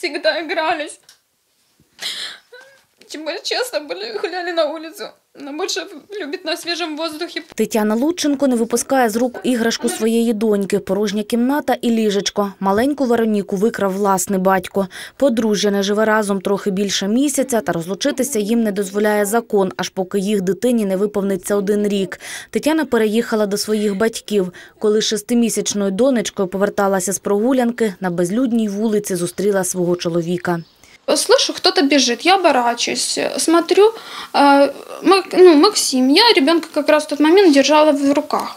всегда игрались. Чем более честно были, гуляли на улицу. Она больше любит на свежем воздухе. Тетяна Лученко не випускає з рук іграшку своєї доньки, порожня кімната і ліжечко. Маленьку Вероніку викрав власний батько. Подружжя не живе разом трохи більше місяця, та розлучитися їм не дозволяє закон, аж поки їх дитині не виповниться один рік. Тетяна переїхала до своїх батьків. Коли шестимісячною донечкою поверталася з прогулянки, на безлюдній вулиці зустріла свого чоловіка. Слышу, кто-то бежит, я оборачиваюсь, смотрю, Мак- ну, Максим, я ребенка как раз в тот момент держала в руках.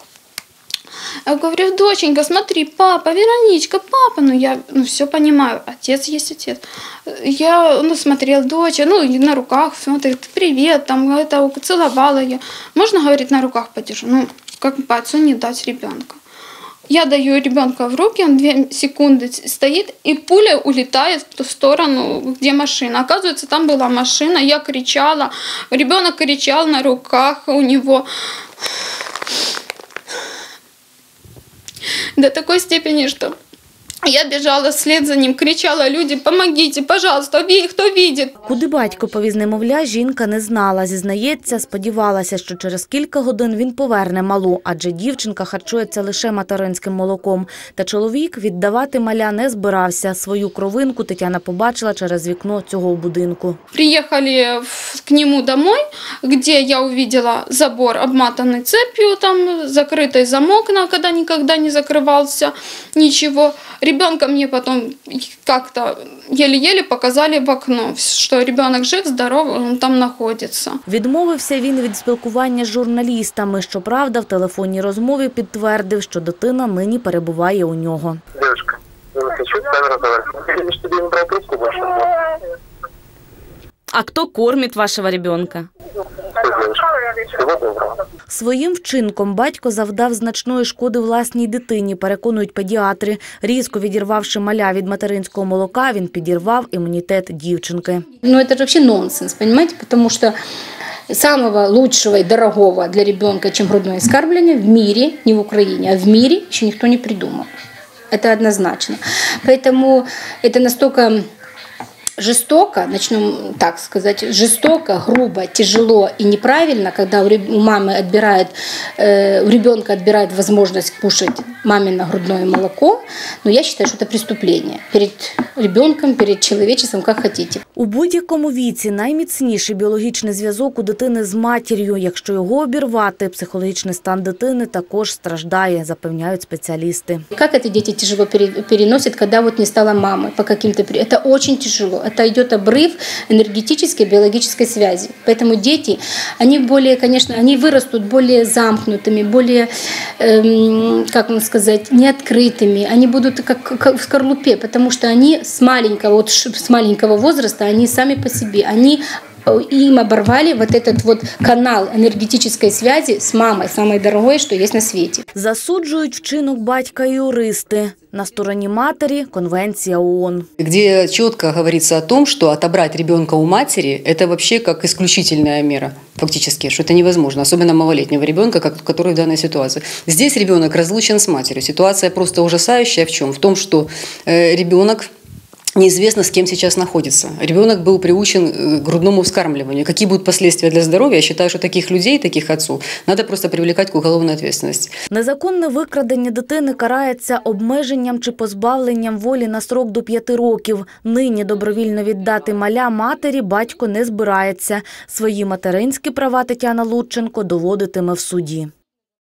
Я говорю, доченька, смотри, папа, Вероничка, папа, ну я ну, все понимаю, отец есть отец. Я ну, смотрел, доча, ну и на руках смотрит, привет, там это целовала ее. Можно, говорит, на руках подержу? Ну, как по отцу не дать ребенка. Я даю ребенка в руки, он две секунды стоит, и пуля улетает в ту сторону, где машина. Оказывается, там была машина, я кричала, ребенок кричал на руках у него. До такой степени, что я бежала вслед за ним, кричала люди, помогите, пожалуйста, ви- кто видит. Куди батько повіз немовля, жінка не знала. Зізнається, сподівалася, що через кілька годин він поверне малу, адже дівчинка харчується лише материнським молоком. Та чоловік віддавати маля не збирався. Свою кровинку Тетяна побачила через вікно цього будинку. Приехали в- к нему домой, где я увидела забор, обматанный цепью, там закрытый замок, на когда никогда не закрывался, ничего. Ребенка мне потом как-то еле-еле показали в окно, что ребенок жив, здоров, он там находится. Відмовився він від спілкування з журналістами. Щоправда, в телефонній розмові підтвердив, що дитина нині перебуває у нього. Девушка, я не хочу разговаривать. Я тебе не брал трубку больше. А хто кормить вашого ребенка? Всего доброго. Своїм вчинком батько завдав значної шкоди власній дитині, переконують педіатри. Різко відірвавши маля від материнського молока, він підірвав імунітет дівчинки. Ну, это же вообще нонсенс, понимаете? Потому что самого лучшего и дорогого для ребенка, чем грудное вскармливание, в мире, не в Украине, а в мире еще никто не придумал. Это однозначно. Поэтому это настолько жестоко, начнем так сказать, жестоко, грубо, тяжело и неправильно, когда у реб- у мамы отбирают, э, у ребенка отбирают возможность кушать мамино грудное молоко, но я считаю, что это преступление перед ребенком, перед человечеством, как хотите. У будь-якому віці найміцніший біологічний зв'язок у дитини з матір'ю. Якщо його обірвати, психологічний стан дитини також страждає, запевняють спеціалісти. Как это дети тяжело пере- переносят, когда вот не стало мамы по каким-то... при- Это очень тяжело. Это идет обрыв энергетической, биологической связи. Поэтому дети, они более, конечно, они вырастут более замкнутыми, более, эм, как вам сказать, неоткрытыми. Они будут как, как в скорлупе, потому что они с маленького, вот с маленького возраста, они сами по себе, они им оборвали вот этот вот канал энергетической связи с мамой, самой дорогой, что есть на свете. Засуджують вчинок батька і юристи. На стороні матері – Конвенція ООН. где четко говорится о том, что отобрать ребенка у матери – это вообще как исключительная мера, фактически, что это невозможно, особенно малолетнего ребенка, как, который в данной ситуации. Здесь ребенок разлучен с матерью. Ситуация просто ужасающая в чем? В том, что э, ребенок Неизвестно, с кем сейчас находится. Ребенок был приучен э, к грудному вскармливанию. Какие будут последствия для здоровья? Я считаю, что таких людей, таких отцов, надо просто привлекать к уголовной ответственности. Незаконне викрадення дитини карається обмеженням чи позбавленням волі на срок до п'яти років. Нині добровільно віддати маля матері батько не збирається. Свої материнські права Тетяна Лученко доводитиме в суді.